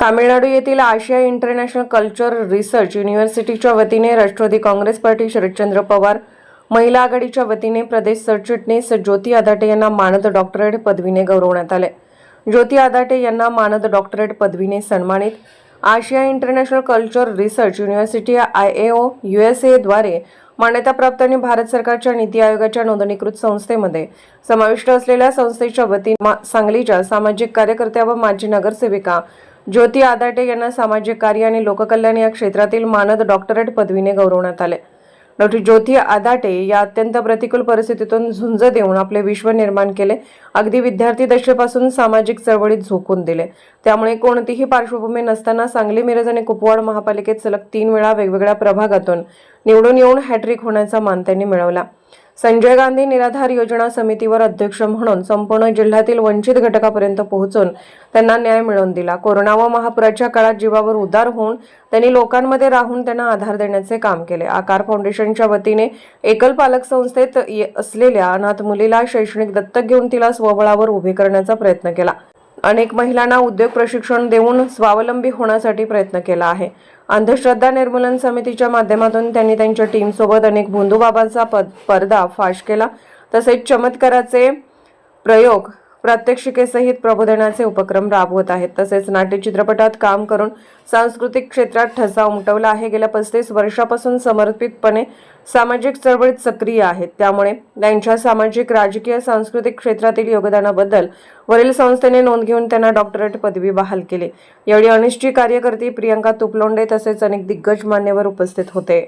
तामिळनाडू येथील Asia international culture research युनिव्हर्सिटीच्या वतीने राष्ट्रवादी काँग्रेस पार्टी शरदचंद्र पवार महिला आघाडीच्या वतीने प्रदेश सरचिटणीस ज्योती आदाटे यांना मानद डॉक्टरेट पदवीने गौरवण्यात आले. ज्योती आदाटे यांना मानद डॉक्टरेट पदवीने सन्मानित. Asia international culture research university I A O U S एद्वारे मान्यताप्राप्त आणि भारत सरकारच्या नीती आयोगाच्या नोंदणीकृत संस्थेमध्ये समाविष्ट असलेल्या संस्थेच्या वतीने मा- सांगलीच्या सामाजिक कार्यकर्त्या व माजी नगरसेविका ज्योती आदाटे यांना सामाजिक कार्य आणि लोककल्याण या क्षेत्रातील मानद डॉक्टरेट पदवीने गौरवण्यात आले. डॉक्टर ज्योती आदाटे या अत्यंत प्रतिकूल परिस्थितीतून झुंज देऊन आपले विश्व निर्माण केले. अगदी विद्यार्थी दशेपासून सामाजिक चळवळीत झोकून दिले. त्यामुळे कोणतीही पार्श्वभूमी नसताना सांगली मिरज आणि कुपवाड महापालिकेत सलग तीन वेळा वेगवेगळ्या प्रभागातून निवडून येऊन हॅट्रिक होण्याचा मान त्यांनी मिळवला. संजय गांधी निराधार योजना समितीवर अध्यक्ष म्हणून संपूर्ण जिल्ह्यातील वंचित घटकापर्यंत पोहोचून त्यांना न्याय मिळवून दिला. कोरोना व महापुराच्या काळात जीवावर उदार होऊन त्यांनी लोकांमध्ये राहून त्यांना आधार देण्याचे काम केले. आकार फाउंडेशनच्या वतीने एकल पालक संस्थेत ये- असलेल्या अनाथ मुलीला शैक्षणिक दत्तक घेऊन तिला स्वबळावर उभे करण्याचा प्रयत्न केला. अनेक महिलांना उद्योग प्रशिक्षण देऊन स्वावलंबी होण्यासाठी प्रयत्न केला आहे. अंधश्रद्धा निर्मूलन समितीच्या माध्यमातून त्यांनी त्यांच्या टीमसोबत अनेक भोंदूबाबांचा पद पर्दा फाश केला. तसेच चमत्काराचे प्रयोग प्रात्यक्षिकेसहित प्रबोधनाचे उपक्रम राबवत आहेत. तसेच नाट्य चित्रपटात काम करून सांस्कृतिक क्षेत्रात ठसा उमटवला आहे. गेल्या पस्तीस वर्षापासून समर्पितपणे सामाजिक चळवळीत सक्रिय आहेत. त्यामुळे त्यांच्या सामाजिक राजकीय सांस्कृतिक क्षेत्रातील योगदानाबद्दल वरील संस्थेने नोंद घेऊन त्यांना डॉक्टरेट पदवी बहाल केली. यावेळी अनिश्चित कार्यकर्ती प्रियंका तुपलोंडे तसेच अनेक दिग्गज मान्यवर उपस्थित होते.